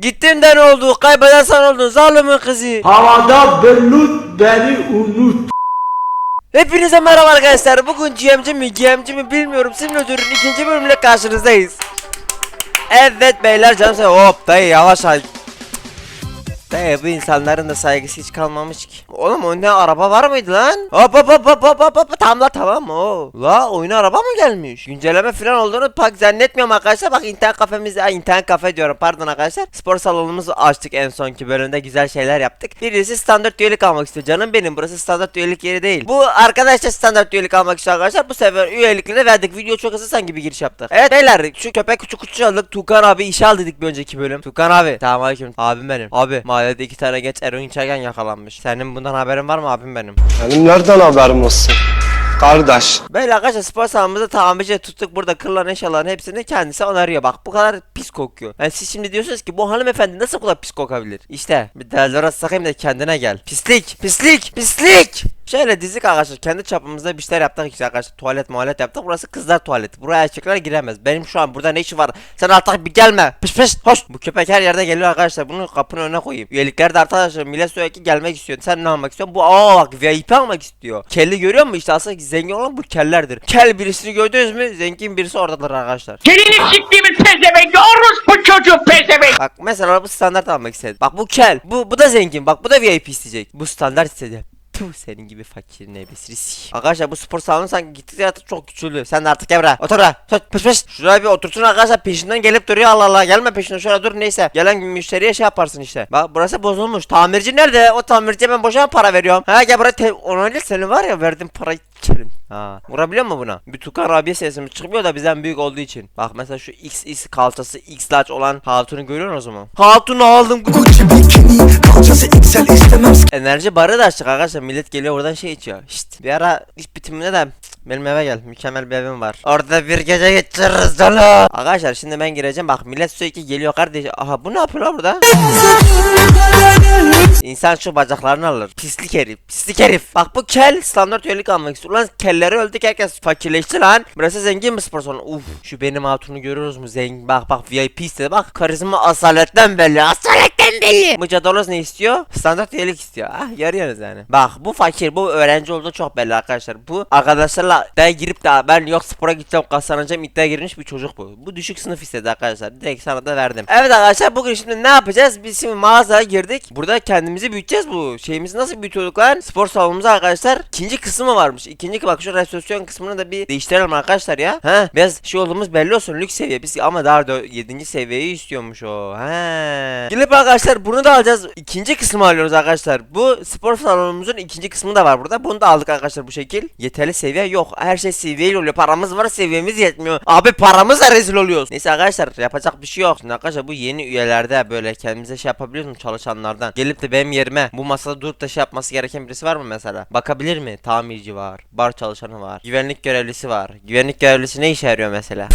Gittin de ne oldu? Kaybeden sen oldun zalimin kızı. Havada belut beni unut. Hepinize merhaba arkadaşlar. Bugün GMC mi GMC mi bilmiyorum. Simülatörün ikinci bölümüyle karşınızdayız. Evet beyler canım sen hop dayı yavaş ay. Dayı bu insanların da saygısı hiç kalmamış ki. Oğlum oyunda araba var mıydı lan? Hop hop hop hop hop hop tamam la tamam o? La oyuna araba mı gelmiş? Güncelleme falan olduğunu pek zannetmiyorum arkadaşlar. Bak internet kafemizde internet kafe diyorum pardon arkadaşlar. Spor salonumuzu açtık en sonki bölümde güzel şeyler yaptık. Birisi standart üyelik almak istiyor. Canım benim burası standart üyelik yeri değil. Bu arkadaş da standart üyelik almak istiyor arkadaşlar. Bu sefer üyelikleri verdik. Video çok hızlı sanki bir giriş yaptık. Evet beyler şu köpek küçük küçük aldık. Tukan abi işe al dedik bir önceki bölüm. Tukan abi. Tamam aleyküm. Abim benim. Abi mahallede iki tane genç eroin içerken yakalanmış. Senin bundan haberin var mı abim benim? Benim nereden haberim olsun? Kardeş. Böyle arkadaşlar spor salonumuzda tamirci tuttuk burada kırılan eşyaların hepsini kendisi onarıyor bak bu kadar pis kokuyor. Yani siz şimdi diyorsunuz ki bu hanımefendi nasıl bu kadar pis kokabilir? İşte bir delzora sakayım da kendine gel. Pislik pislik pislik. Şöyle dizdik arkadaşlar kendi çapımızda bir şeyler yaptık işte arkadaşlar. Tuvalet muhalet yaptık. Burası kızlar tuvaleti. Buraya erkekler giremez. Benim şu an burada ne işi var? Sen artık bir gelme. Piş piş hoş. Bu köpek her yerde geliyor arkadaşlar. Bunu kapının önüne koyayım. Üyelikler de arkadaşlar millet sürekli gelmek istiyor sen ne almak istiyorsun? Bu aa bak VIP almak istiyor. Kelli görüyor musun? İşte aslında zengin olan bu kellerdir. Kel birisini gördünüz mü? Zengin birisi oradadır arkadaşlar. Gelini siktiğimin pezevengi orospu çocuğu pezevenk. Bak mesela bu standart almak istedi. Bak bu kel. Bu bu da zengin. Bak bu da VIP isteyecek. Bu standart istedi. Puh senin gibi fakirin ebesini sik. Arkadaşlar bu spor salonu sanki gittikçe artık çok küçüldü. Sen de artık gel. Otur buraya. Tut pış pış. Şuraya bir otursun arkadaşlar peşinden gelip duruyor Allah Allah. Gelme peşinden şöyle dur neyse. Gelen müşteriye şey yaparsın işte. Bak burası bozulmuş. Tamirci nerede? O tamirciye ben boşuna para veriyorum. Ha gel buraya ona değil senin var ya verdim parayı içerim. Ha. Vurabiliyor mu buna? Bir Tukan Rabia sesimiz çıkmıyor da bizden büyük olduğu için. Bak mesela şu XX kalçası X large olan hatunu görüyor musun o zaman? Hatunu aldım. Gucci bikini kalçası XL istemem Enerji barı da açtık arkadaşlar. Millet geliyor oradan şey içiyor. Şşt. Bir ara iş bitiminde de benim eve gel. Mükemmel bir evim var. Orada bir gece geçiririz canım. Arkadaşlar şimdi ben gireceğim. Bak millet sürekli geliyor kardeş. Aha bu ne yapıyor lan burada? İnsan şu bacaklarını alır. Pislik herif. Pislik herif. Bak bu kel standart üyelik almak istiyor. Lan kelleri öldük herkes fakirleşti lan. Burası zengin bir spor salonu. Uf şu benim hatunu görüyoruz mu? Zengin. Bak bak VIP istedi. Bak karizma asaletten belli. Asaletten belli. Mücadele ne istiyor? Standart üyelik istiyor. Ah yarıyoruz yani. Bak bu fakir. Bu öğrenci olduğu çok belli arkadaşlar. Bu arkadaşlarla iddiaya girip de ben yok spora gideceğim kazanacağım iddiaya girmiş bir çocuk bu. Bu düşük sınıf istedi arkadaşlar. Direkt sana da verdim. Evet arkadaşlar bugün şimdi ne yapacağız? Biz şimdi mağazaya girdik. Burada kendimizi büyüteceğiz bu. Şeyimizi nasıl büyütüyorduk lan? Spor salonumuza arkadaşlar ikinci kısmı varmış. İkinci bak şu restorasyon kısmını da bir değiştirelim arkadaşlar ya. Ha biraz şey olduğumuz belli olsun lüks seviye. Biz ama daha 7. seviyeyi istiyormuş o. Ha. Gelip arkadaşlar bunu da alacağız. İkinci kısmı alıyoruz arkadaşlar. Bu spor salonumuzun ikinci kısmı da var burada. Bunu da aldık arkadaşlar bu şekil. Yeterli seviye yok. Her şey seviyeli oluyor. Paramız var seviyemiz yetmiyor. Abi paramızla rezil oluyoruz. Neyse arkadaşlar yapacak bir şey yok. Şimdi arkadaşlar bu yeni üyelerde böyle kendimize şey yapabiliyoruz mu çalışanlardan? Gelip de benim yerime bu masada durup da şey yapması gereken birisi var mı mesela? Bakabilir mi? Tamirci var. Bar çalışanı var. Güvenlik görevlisi var. Güvenlik görevlisi ne işe yarıyor mesela?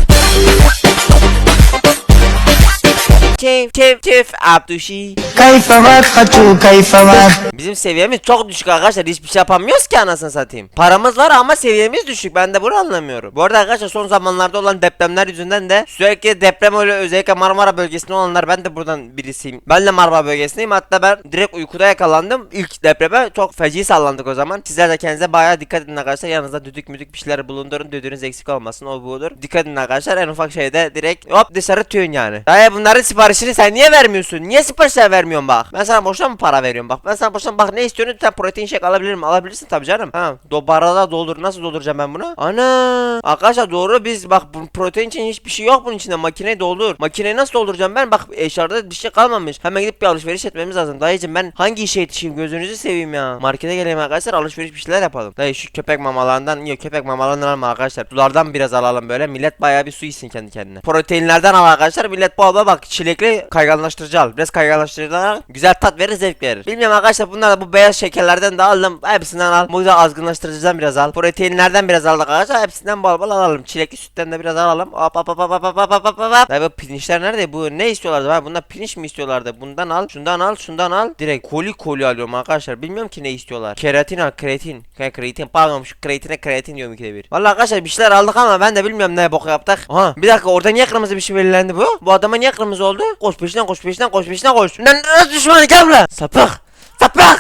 Çef çef çef Abduşi Kayfa var hatu kayfa var. Bizim seviyemiz çok düşük arkadaşlar. Hiçbir şey yapamıyoruz ki anasını satayım. Paramız var ama seviyemiz düşük. Ben de bunu anlamıyorum. Bu arada arkadaşlar son zamanlarda olan depremler yüzünden de Sürekli deprem öyle özellikle Marmara bölgesinde olanlar ben de buradan birisiyim. Ben de Marmara bölgesindeyim. Hatta ben direkt uykuda yakalandım. İlk depreme çok feci sallandık o zaman. Sizler de kendinize bayağı dikkat edin arkadaşlar. Yanınızda düdük müdük bir şeyler bulundurun. Düdüğünüz eksik olmasın o bu olur Dikkat edin arkadaşlar. En ufak şeyde direkt hop dışarı tüyün yani. Dayı bunların siparişini sen niye vermiyorsun? Niye siparişler vermiyorsun bak? Ben sana boşuna mı para veriyorum bak? Ben sana boşuna bak ne istiyorsun? Sen protein shake alabilir mi? Alabilirsin tabii canım. Ha, do barada doldur. Nasıl dolduracağım ben bunu? Ana! Arkadaşlar doğru biz bak bu protein için hiçbir şey yok bunun içinde. Makineyi doldur. Makineyi nasıl dolduracağım ben? Bak eşarda bir şey kalmamış. Hemen gidip bir alışveriş etmemiz lazım. Dayıcım ben hangi işe yetişeyim? Gözünüzü seveyim ya. Markete geleyim arkadaşlar alışveriş bir şeyler yapalım. Dayı şu köpek mamalarından yok köpek mamalarından alma arkadaşlar. Sulardan biraz alalım böyle. Millet bayağı bir su içsin kendi kendine. Proteinlerden al arkadaşlar. Millet bol bak çilekli kayganlaştırıcı al. Biraz kayganlaştırıcı tadına güzel tat verir zevk verir. Bilmiyorum arkadaşlar bunlar da bu beyaz şekerlerden de aldım. Hepsinden al. Bu da azgınlaştırıcıdan biraz al. Proteinlerden biraz aldık arkadaşlar. Hepsinden bol bol alalım. Çilekli sütten de biraz alalım. Hop hop hop hop hop hop hop hop hop. Ya bu pirinçler nerede? Bu ne istiyorlardı? Ha, bunlar pirinç mi istiyorlardı? Bundan al, şundan al, şundan al. Direkt koli koli alıyorum arkadaşlar. Bilmiyorum ki ne istiyorlar. Keratin al, kreatin. Ha, kreatin pardon şu kreatine kreatin diyorum ikide bir. Vallahi arkadaşlar bir şeyler aldık ama ben de bilmiyorum ne bok yaptık. Aha bir dakika orada niye kırmızı bir şey belirlendi bu? Bu adama niye kırmızı oldu? Koş peşinden koş peşinden koş peşinden koş. Lan Euh, je vois les câbles Ça part. Ça part.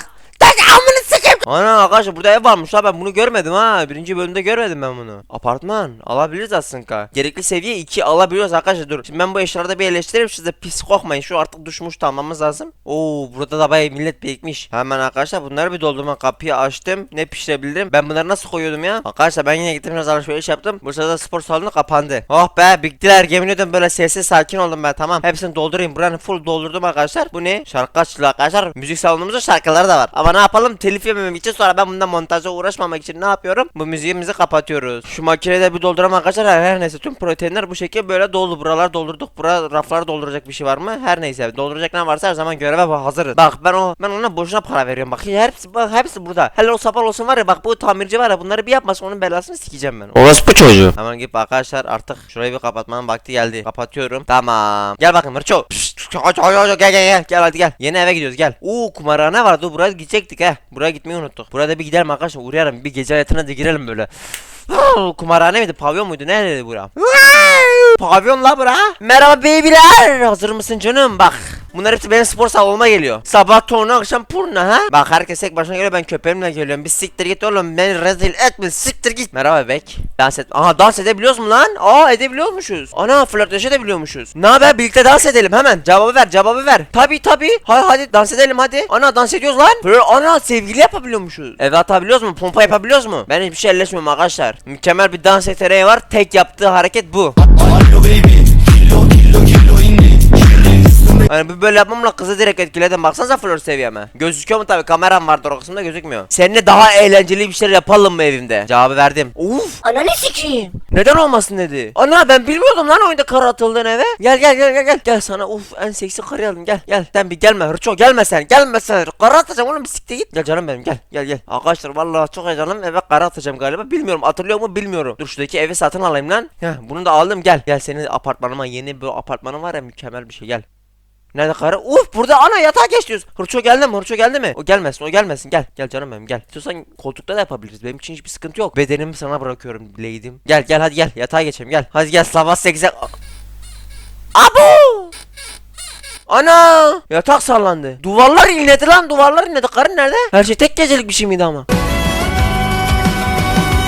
Amını sikeyim. Ana arkadaşlar burada ev varmış ha ben bunu görmedim ha. Birinci bölümde görmedim ben bunu. Apartman alabiliriz aslında. Gerekli seviye 2 alabiliyoruz arkadaşlar dur. Şimdi ben bu eşyaları da bir eleştireyim siz de pis kokmayın. Şu artık düşmüş almamız lazım. Oo burada da bayağı millet birikmiş. Hemen arkadaşlar bunları bir doldurma kapıyı açtım. Ne pişirebilirim? Ben bunları nasıl koyuyordum ya? Arkadaşlar ben yine gittim biraz alışveriş yaptım. Bu sırada spor salonu kapandı. Oh be bittiler. Yemin ediyorum böyle sessiz sakin oldum ben tamam. Hepsini doldurayım. Buranın full doldurdum arkadaşlar. Bu ne? Şarkı açılıyor arkadaşlar. Müzik salonumuzda şarkıları da var. Ama ne yapalım? Telif yememek için sonra ben bundan montajla uğraşmamak için ne yapıyorum? Bu müziğimizi kapatıyoruz. Şu makineyi de bir dolduram arkadaşlar. Her, her neyse tüm proteinler bu şekilde böyle doldu. Buralar doldurduk. Bura rafları dolduracak bir şey var mı? Her neyse. Dolduracak ne varsa her zaman göreve hazırız. Bak ben o ben ona boşuna para veriyorum. Bak hepsi bak hepsi burada. Hello sapal olsun var ya bak bu tamirci var ya bunları bir yapmasa onun belasını sikeceğim ben. Orospu çocuğu. Hemen gidip arkadaşlar artık şurayı bir kapatmanın vakti geldi. Kapatıyorum. Tamam. Gel bakın Mırço. Pişt, Gel gel gel gel gel hadi gel. Yeni eve gidiyoruz gel. Oo kumarhane vardı. Buraya gidecektik he. Buraya gitmeyi unuttuk. Burada bir gidelim arkadaşlar. Uğrayalım. Bir gece hayatına da girelim böyle. kumarhane miydi? Pavyon muydu? Neredeydi bura? Pavyon la bura. Merhaba beybiler. Hazır mısın canım? Bak. Bunlar hepsi benim spor salonuma geliyor. Sabah torna akşam purna ha. Bak herkes tek başına geliyor ben köpeğimle geliyorum. Bir siktir git oğlum beni rezil etme siktir git. Merhaba bebek. Dans et. Aha dans edebiliyoruz mu lan? Aa edebiliyormuşuz. Ana flörtleşe edebiliyormuşuz. Ne haber birlikte dans edelim hemen. Cevabı ver cevabı ver. Tabi tabi. Hadi hadi dans edelim hadi. Ana dans ediyoruz lan. Böyle ana sevgili yapabiliyormuşuz. Eve atabiliyoruz mu? Pompa yapabiliyoruz mu? Ben hiçbir şey elleşmiyorum arkadaşlar. Mükemmel bir dans yeteneği var. Tek yaptığı hareket bu. Hani böyle yapmamla kızı direkt etkiledim. Baksanıza flör seviyeme. Gözüküyor mu tabi kameram vardır o kısımda gözükmüyor. Seninle daha eğlenceli bir şeyler yapalım mı evimde? Cevabı verdim. Uf. Ananı sikeyim. Neden olmasın dedi. Ana ben bilmiyordum lan oyunda kara atıldığın eve. Gel gel gel gel gel. Gel sana uf en seksi karıyı aldım gel. Gel sen bir gelme Hırço gelme sen gelme sen. Kara atacağım oğlum bir siktir git. Gel canım benim gel gel gel. Arkadaşlar vallahi çok heyecanlıyım eve kara atacağım galiba. Bilmiyorum hatırlıyor mu bilmiyorum. Dur şuradaki evi satın alayım lan. Heh, bunu da aldım gel. Gel senin apartmanıma yeni bir apartmanın var ya mükemmel bir şey gel. Nerede karı? Uf burada ana yatağa geç diyoruz. Hırço geldi mi? Hırço geldi mi? O gelmesin o gelmesin gel. Gel canım benim gel. İstiyorsan koltukta da yapabiliriz. Benim için hiçbir sıkıntı yok. Bedenimi sana bırakıyorum Blade'im. Gel gel hadi gel yatağa geçelim gel. Hadi gel sabah 8'e. Abo! Ana! Yatak sallandı. Duvarlar inledi lan duvarlar inledi. Karın nerede? Her şey tek gecelik bir şey miydi ama?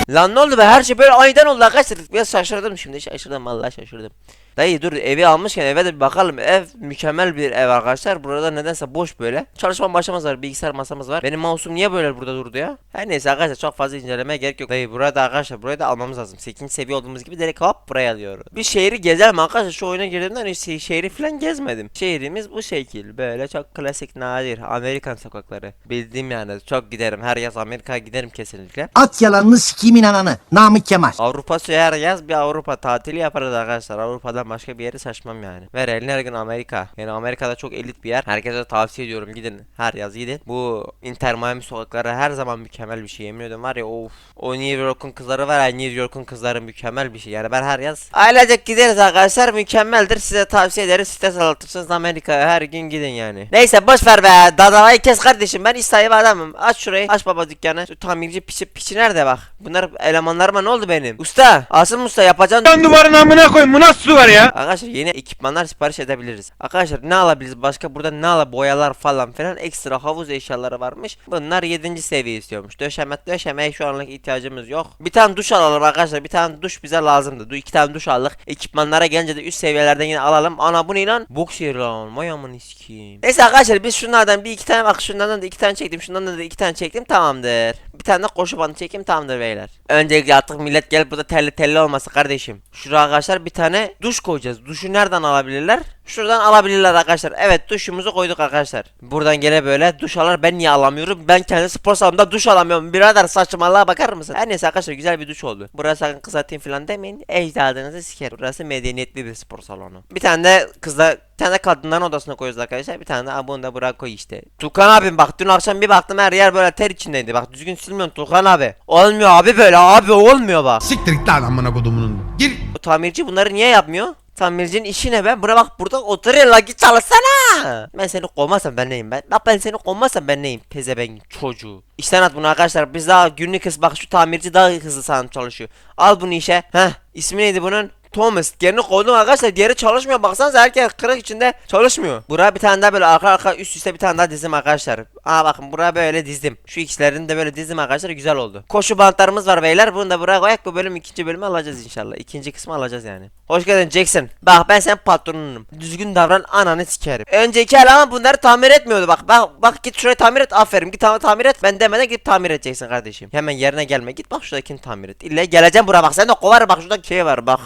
Lan ne oldu be her şey böyle aniden oldu arkadaşlar biraz şaşırdım şimdi şaşırdım vallahi şaşırdım Dayı dur evi almışken eve de bir bakalım. Ev mükemmel bir ev arkadaşlar. Burada nedense boş böyle. Çalışma masamız var bilgisayar masamız var. Benim mouse'um niye böyle burada durdu ya? Her neyse arkadaşlar çok fazla incelemeye gerek yok. Dayı burada arkadaşlar burayı da almamız lazım. 8. seviye olduğumuz gibi direkt hop buraya alıyoruz. Bir şehri gezelim arkadaşlar. Şu oyuna girdiğimden hiç şe- şehri falan gezmedim. Şehrimiz bu şekil. Böyle çok klasik nadir Amerikan sokakları. Bildiğim yani çok giderim. Her yaz Amerika'ya giderim kesinlikle. At yalanını sikiyim inananı. Namık Kemal. Avrupa her yaz bir Avrupa tatili yaparız arkadaşlar. Avrupa'dan başka bir yere saçmam yani. Ve her gün Amerika. Yani Amerika'da çok elit bir yer. Herkese tavsiye ediyorum gidin. Her yaz gidin. Bu Inter Miami sokakları her zaman mükemmel bir şey. Yemin ediyorum var ya of. O New York'un kızları var ya New York'un kızları mükemmel bir şey. Yani ben her yaz ailecek gideriz arkadaşlar. Mükemmeldir. Size tavsiye ederiz. Site salatırsanız Amerika'ya her gün gidin yani. Neyse boş ver be. Dadavayı kes kardeşim. Ben iş sahibi adamım. Aç şurayı. Aç baba dükkanı. Şu tamirci piçi piçi nerede bak. Bunlar elemanlarıma ne oldu benim? Usta. Asım usta yapacağın Lan duvarın amına koyayım bu nasıl duvar ya? Arkadaşlar yeni ekipmanlar sipariş edebiliriz. Arkadaşlar ne alabiliriz başka burada ne ala boyalar falan filan ekstra havuz eşyaları varmış. Bunlar 7. seviye istiyormuş. Döşeme döşemeye şu anlık ihtiyacımız yok. Bir tane duş alalım arkadaşlar. Bir tane duş bize lazımdı. Du iki tane duş aldık. Ekipmanlara gelince de üst seviyelerden yine alalım. Ana bu ne lan? Box yeri lan. Mayamın iskiyim. Neyse arkadaşlar biz şunlardan bir iki tane bak şunlardan da iki tane çektim. Şundan da iki tane çektim. Tamamdır. Bir tane de koşu bandı çekeyim tamamdır beyler. Öncelikle artık millet gel burada telli telli olması kardeşim. Şuraya arkadaşlar bir tane duş koyacağız. Duşu nereden alabilirler? Şuradan alabilirler arkadaşlar. Evet duşumuzu koyduk arkadaşlar. Buradan gele böyle duş alır. Ben niye alamıyorum? Ben kendi spor salonumda duş alamıyorum. Birader saçmalığa bakar mısın? Her neyse arkadaşlar güzel bir duş oldu. Burası sakın kız atayım falan demeyin. Ecdadınızı siker. Burası medeniyetli bir spor salonu. Bir tane de kızla bir tane de kadınların odasına koyuyoruz arkadaşlar. Bir tane de abone da buraya koy işte. Tukan abim bak dün akşam bir baktım her yer böyle ter içindeydi. Bak düzgün silmiyorsun Tukan abi. Olmuyor abi böyle abi olmuyor bak. Siktir git lan amına kodumunun. Gir. Bu tamirci bunları niye yapmıyor? Tamircinin işi ne be? Buna bak burada oturuyor la git çalışsana. Ben seni kovmazsam ben neyim ben? Bak ben seni kovmazsam ben neyim? Pezevenk çocuğu. İşten at bunu arkadaşlar. Biz daha günlük hız bak şu tamirci daha hızlı sana çalışıyor. Al bunu işe. Heh ismi neydi bunun? Thomas. Yerini koydum arkadaşlar. Diğeri çalışmıyor. Baksanıza herkes kırık içinde çalışmıyor. Buraya bir tane daha böyle arka arka üst üste bir tane daha dizdim arkadaşlar. Aa bakın buraya böyle dizdim. Şu ikislerini de böyle dizdim arkadaşlar. Güzel oldu. Koşu bantlarımız var beyler. Bunu da buraya koyak. Bu bölüm ikinci bölümü alacağız inşallah. İkinci kısmı alacağız yani. Hoş geldin Jackson. Bak ben senin patronunum. Düzgün davran ananı sikerim. Önceki el ama bunları tamir etmiyordu bak. Bak bak git şurayı tamir et. Aferin git tamir, tamir et. Ben demeden git tamir edeceksin kardeşim. Hemen yerine gelme. Git bak şuradakini tamir et. İlle geleceğim buraya bak. Sen de kovar bak şurada şey var bak.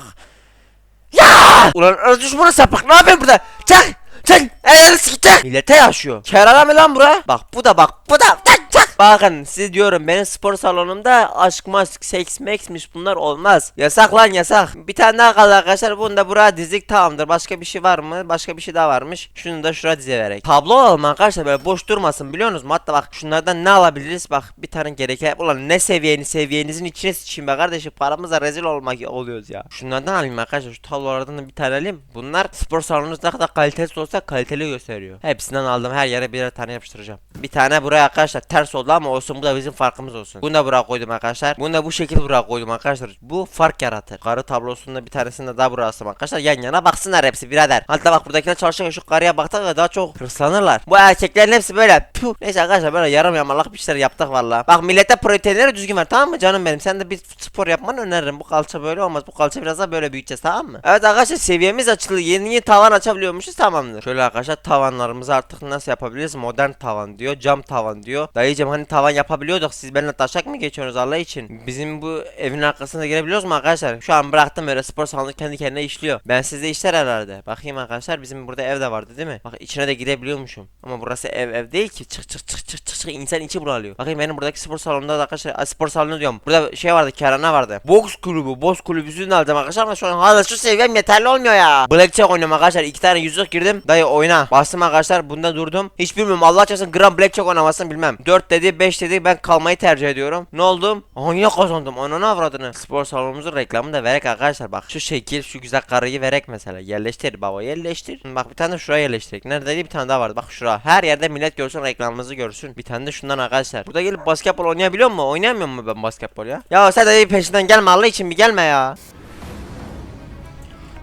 Ya! Ulan öz düşmanı sapık ne yapıyorsun burada? Çak! Çak! Eğer siktir! Millete yaşıyor. Kerala mı lan bura? Bak bu da bak bu da çak! Bakın size diyorum benim spor salonumda aşk mask seks meksmiş bunlar olmaz. Yasak lan yasak. Bir tane daha kaldı arkadaşlar bunu da buraya dizdik tamamdır. Başka bir şey var mı? Başka bir şey daha varmış. Şunu da şuraya diziverek. Tablo alalım arkadaşlar böyle boş durmasın biliyor musunuz? Hatta bak şunlardan ne alabiliriz? Bak bir tane gereken ulan ne seviyeni seviyenizin içine sıçayım be kardeşim paramıza rezil olmak oluyoruz ya. Şunlardan alayım arkadaşlar şu tablolardan da bir tane alayım. Bunlar spor salonunuz ne kadar kalitesiz olsa kaliteli gösteriyor. Hepsinden aldım her yere birer tane yapıştıracağım. Bir tane buraya arkadaşlar ters oldu ama olsun bu da bizim farkımız olsun. Bunu da buraya koydum arkadaşlar. Bunu da bu şekilde buraya koydum arkadaşlar. Bu fark yaratır. Karı tablosunda bir tanesini de daha buraya astım arkadaşlar. Yan yana baksınlar hepsi birader. Hatta bak buradakiler çalışırken şu karıya baktık daha çok hırslanırlar. Bu erkeklerin hepsi böyle. Puh. Neyse arkadaşlar böyle yarım yamalak bir şeyler yaptık valla. Bak millete proteinleri düzgün ver tamam mı canım benim. Sen de bir spor yapmanı öneririm. Bu kalça böyle olmaz. Bu kalça biraz daha böyle büyüteceğiz tamam mı? Evet arkadaşlar seviyemiz açıldı. Yeni yeni tavan açabiliyormuşuz tamamdır. Şöyle arkadaşlar tavanlarımızı artık nasıl yapabiliriz? Modern tavan diyor. Cam tavan diyor. Dayıcım hani tavan yapabiliyorduk. Siz benimle taşak mı geçiyorsunuz Allah için? Bizim bu evin arkasına girebiliyoruz mu arkadaşlar? Şu an bıraktım böyle spor salonu kendi kendine işliyor. Ben sizde işler herhalde. Bakayım arkadaşlar bizim burada ev de vardı değil mi? Bak içine de girebiliyormuşum. Ama burası ev ev değil ki. Çık çık çık çık çık çık insan içi buralıyor. Bakayım benim buradaki spor salonunda da arkadaşlar spor salonu diyorum. Burada şey vardı kerana vardı. Boks kulübü, boks kulübüsünü alacağım arkadaşlar ama şu an hala şu seviyem yeterli olmuyor ya. Blackjack oynuyorum arkadaşlar. iki tane yüzük girdim. Dayı oyna. Bastım arkadaşlar bunda durdum. Hiç bilmiyorum Allah çarpsın gram blackjack oynamasını bilmem. 4 dedi 5 dedi ben kalmayı tercih ediyorum. Ne oldum? Yine kazandım. Ananı avradını. Spor salonumuzun reklamını da verek arkadaşlar bak. Şu şekil şu güzel karıyı verek mesela. Yerleştir baba yerleştir. Bak bir tane de şuraya yerleştirek. Neredeydi bir tane daha vardı. Bak şura. Her yerde millet görsün reklamımızı görsün. Bir tane de şundan arkadaşlar. Burada gelip basketbol oynayabiliyor mu? Oynayamıyor mu ben basketbol ya? Ya sen de bir peşinden gelme Allah için bir gelme ya.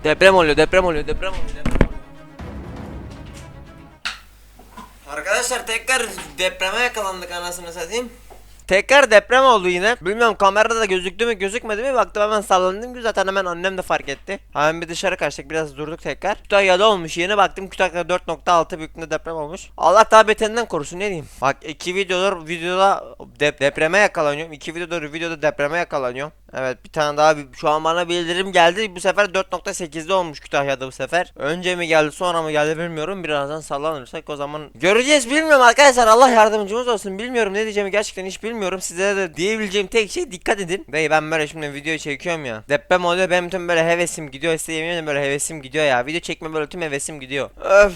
Deprem oluyor, deprem oluyor, deprem oluyor, deprem Arkadaşlar tekrar depreme yakalandık anasını satayım. Tekrar deprem oldu yine. Bilmiyorum kamerada da gözüktü mü gözükmedi mi baktım hemen sallandım ki zaten hemen annem de fark etti. Hemen bir dışarı kaçtık biraz durduk tekrar. Kütahya'da olmuş yeni baktım Kütahya'da 4.6 büyüklüğünde deprem olmuş. Allah daha beterinden korusun ne diyeyim. Bak iki videodur videoda dep depreme yakalanıyorum. İki videodur videoda depreme yakalanıyorum. Evet bir tane daha şu an bana bildirim geldi. Bu sefer 4.8'de olmuş Kütahya'da bu sefer. Önce mi geldi sonra mı geldi bilmiyorum. Birazdan sallanırsak o zaman göreceğiz bilmiyorum arkadaşlar. Allah yardımcımız olsun. Bilmiyorum ne diyeceğimi gerçekten hiç bilmiyorum. Size de diyebileceğim tek şey dikkat edin. Bey ben böyle şimdi video çekiyorum ya. Deprem oluyor benim tüm böyle hevesim gidiyor. Size yemin böyle hevesim gidiyor ya. Video çekme böyle tüm hevesim gidiyor. Öf.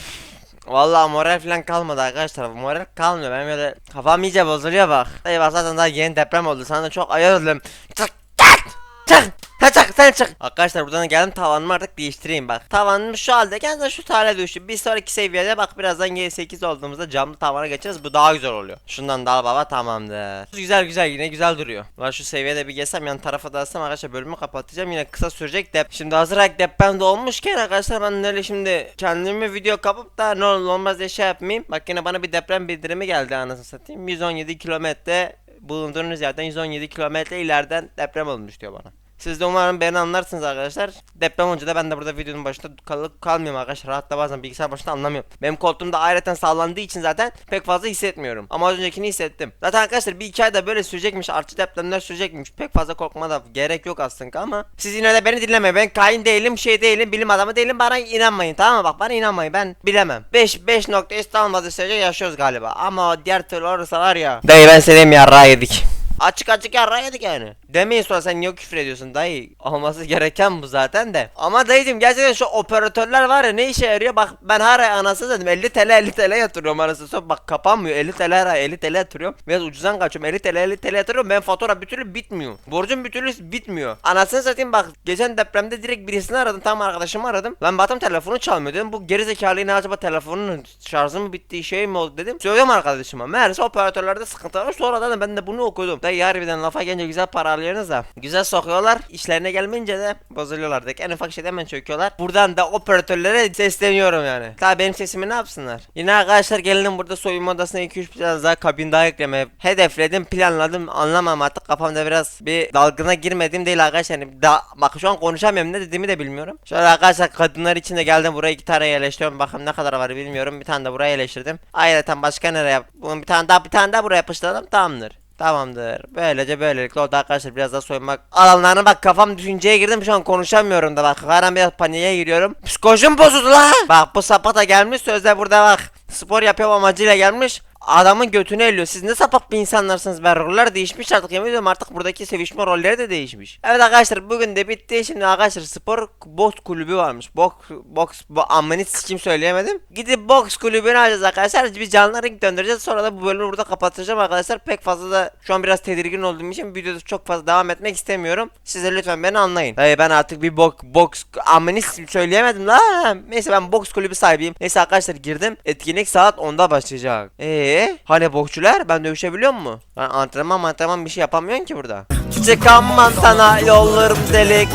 Vallahi moral falan kalmadı arkadaşlar. Moral kalmıyor. Benim böyle kafam iyice bozuluyor bak. Dayı bak zaten daha yeni deprem oldu. Sana da çok ayarladım. Çık çık çık. Ha çık sen çık. Arkadaşlar buradan geldim tavanımı artık değiştireyim bak. Tavanım şu haldeyken de şu hale düştü. Bir sonraki seviyede bak birazdan G8 olduğumuzda camlı tavana geçeriz. Bu daha güzel oluyor. Şundan da al baba tamamdır. Güzel güzel yine güzel duruyor. Lan şu seviyede bir geçsem yan tarafa da alsam arkadaşlar bölümü kapatacağım. Yine kısa sürecek dep. Şimdi hazır olarak deprem de olmuşken arkadaşlar ben öyle şimdi kendimi video kapıp da ne olur olmaz diye şey yapmayayım. Bak yine bana bir deprem bildirimi geldi anasını satayım. 117 kilometre bulunduğunuz yerden 117 kilometre ileriden deprem olmuş diyor bana. Siz de umarım beni anlarsınız arkadaşlar. Deprem olunca da ben de burada videonun başında kal kalmıyorum arkadaşlar. Hatta bazen bilgisayar başında anlamıyorum. Benim koltuğumda ayrıca sallandığı için zaten pek fazla hissetmiyorum. Ama az öncekini hissettim. Zaten arkadaşlar bir iki ayda böyle sürecekmiş. Artçı depremler sürecekmiş. Pek fazla korkma da gerek yok aslında ama. Siz yine de beni dinlemeyin. Ben kain değilim, şey değilim, bilim adamı değilim. Bana inanmayın tamam mı? Bak bana inanmayın. Ben bilemem. 5 5 nokta İstanbul'da sürece yaşıyoruz galiba. Ama diğer türlü olursa var ya. Dayı ben seveyim yarrağı yedik. Açık açık yarrağı yedik yani. Demeyin sonra sen niye küfür ediyorsun dayı? Olması gereken bu zaten de. Ama dayıcım gerçekten şu operatörler var ya ne işe yarıyor? Bak ben her ay anasını dedim 50 TL 50 TL yatırıyorum anasını satayım. Bak kapanmıyor 50 TL her ay 50 TL yatırıyorum. Biraz ucuzdan kaçıyorum 50 TL 50 TL yatırıyorum. Ben fatura bir türlü bitmiyor. Borcum bir türlü bitmiyor. Anasını satayım bak geçen depremde direkt birisini aradım tam arkadaşımı aradım. Lan baktım telefonu çalmıyor dedim. Bu geri ne acaba telefonun şarjı mı bitti şey mi oldu dedim. Söylüyorum arkadaşıma. Meğerse operatörlerde sıkıntı var. Sonra da ben de bunu okudum. Dayı harbiden lafa gelince güzel para alıyorsunuz da. Güzel sokuyorlar. İşlerine gelmeyince de bozuluyorlar. En ufak şeyden hemen çöküyorlar. Buradan da operatörlere sesleniyorum yani. Tabi benim sesimi ne yapsınlar? Yine arkadaşlar gelin burada soyunma odasına 2-3 biraz daha kabin daha eklemeye hedefledim planladım anlamam artık kafamda biraz bir dalgına girmedim değil arkadaşlar yani da, bak şu an konuşamıyorum ne dediğimi de bilmiyorum şöyle arkadaşlar kadınlar için de geldim buraya iki tane yerleştiriyorum bakın ne kadar var bilmiyorum bir tane de buraya yerleştirdim ayrıca başka nereye bunun bir tane daha bir tane daha buraya yapıştırdım tamamdır Tamamdır. Böylece böylelikle o da arkadaşlar biraz daha soyunmak alanlarına bak kafam düşünceye girdim şu an konuşamıyorum da bak her biraz paniğe giriyorum. Psikolojim bozuldu la. Bak bu sapata gelmiş sözde burada bak. Spor yapıyorum amacıyla gelmiş. Adamın götünü elliyor. Siz ne sapık bir insanlarsınız be. Roller değişmiş artık yemin ediyorum artık buradaki sevişme rolleri de değişmiş. Evet arkadaşlar bugün de bitti. Şimdi arkadaşlar spor boks kulübü varmış. Boks boks bu amını sikim söyleyemedim. Gidip boks kulübünü açacağız arkadaşlar. Bir canlı ring döndüreceğiz. Sonra da bu bölümü burada kapatacağım arkadaşlar. Pek fazla da şu an biraz tedirgin olduğum için videoda çok fazla devam etmek istemiyorum. Siz de lütfen beni anlayın. Hayır ben artık bir bok boks amını söyleyemedim la. Neyse ben boks kulübü sahibiyim. Neyse arkadaşlar girdim. Etkinlik saat 10'da başlayacak. Eee hani bokçular ben dövüşebiliyor mu? Ben antrenman antrenman bir şey yapamıyorum ki burada. Çıkamam sana yollarım delik.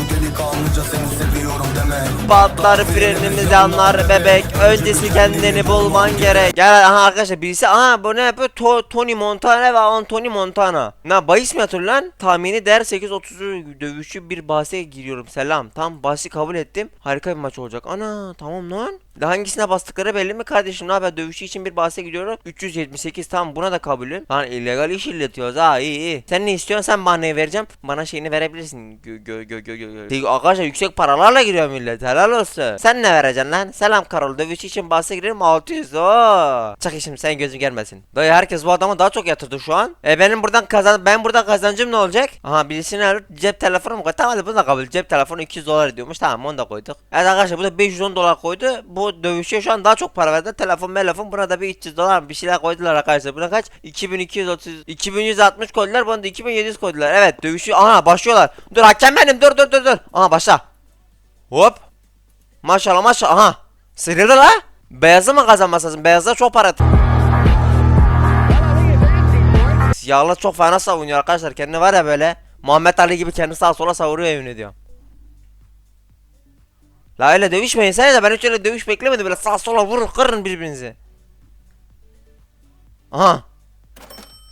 Patlar frenimiz yanlar bebek. Öncesi kendini bulman gerek. Gel aha arkadaşlar birisi aha bu ne yapıyor To- Tony Montana ve Anthony Montana. Ne bahis mi atıyor lan? Tahmini değer 8.30 dövüşü bir bahse giriyorum. Selam Tam bahsi kabul ettim. Harika bir maç olacak. Ana tamam lan Daha hangisine bastıkları belli mi kardeşim? Ne haber? Dövüşü için bir bahse gidiyorum. 378 tamam buna da kabulüm. Lan illegal iş illetiyoruz ha iyi iyi. Sen ne istiyorsun? Sen bana ne vereceğim. Bana şeyini verebilirsin. Gö gö gö gö gö. Arkadaşlar yüksek paralarla giriyor millet. Helal olsun. Sen ne vereceksin lan? Selam Karol. Dövüş için bahse girelim. 600 o. Çak şimdi sen gözün gelmesin. Dayı herkes bu adama daha çok yatırdı şu an. E benim buradan kazan ben buradan kazancım ne olacak? Aha birisini alır cep telefonu mu koy. Tamam hadi bunu da kabul. Cep telefonu 200 dolar ediyormuş tamam onu da koyduk. Evet arkadaşlar bu da 510 dolar koydu. Bu dövüşe şu an daha çok para verdi. Telefon telefon buna da bir 300 dolar bir şeyler koydular arkadaşlar. Buna kaç? 2230 2160 koydular. Buna da 2700 koydular. Evet dövüşü aha başlıyorlar. Dur hakem benim. Dur dur dur dur. Aha başla. Hop. Maşallah maşallah. Aha. Sıyrıldı la. Beyazı mı kazanması lazım? Beyazda çok para Siyahlar çok fena savunuyor arkadaşlar. Kendi var ya böyle. Muhammed Ali gibi kendi sağa sola savuruyor yemin ediyorum La öyle dövüşmeyin sen de ben hiç öyle dövüş beklemedim. Böyle sağa sola vurun kırın birbirinizi. Aha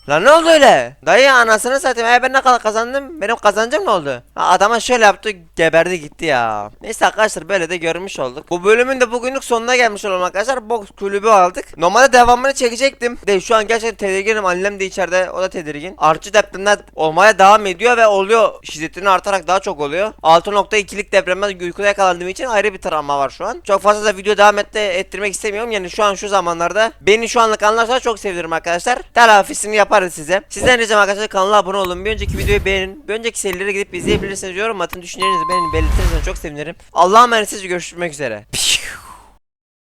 Lan ne oldu öyle? Dayı anasını satayım. He ben ne kadar kazandım? Benim kazancım ne oldu? Ha, adama şöyle yaptı geberdi gitti ya. Neyse arkadaşlar böyle de görmüş olduk. Bu bölümün de bugünlük sonuna gelmiş olalım arkadaşlar. Boks kulübü aldık. Normalde devamını çekecektim. De şu an gerçekten tedirginim. Annem de içeride o da tedirgin. Artçı depremler olmaya devam ediyor ve oluyor. Şiddetini artarak daha çok oluyor. 6.2'lik depremden uykuda yakalandığım için ayrı bir travma var şu an. Çok fazla da video devam etti, ettirmek istemiyorum. Yani şu an şu zamanlarda beni şu anlık anlarsa çok sevinirim arkadaşlar. Telafisini yaparız size. Sizden ricam arkadaşlar kanala abone olun. Bir önceki videoyu beğenin. Bir önceki serilere gidip izleyebilirsiniz. Yorum atın düşüncelerinizi beğenin belirtirseniz çok sevinirim. Allah'a emanet görüşmek üzere. Piş.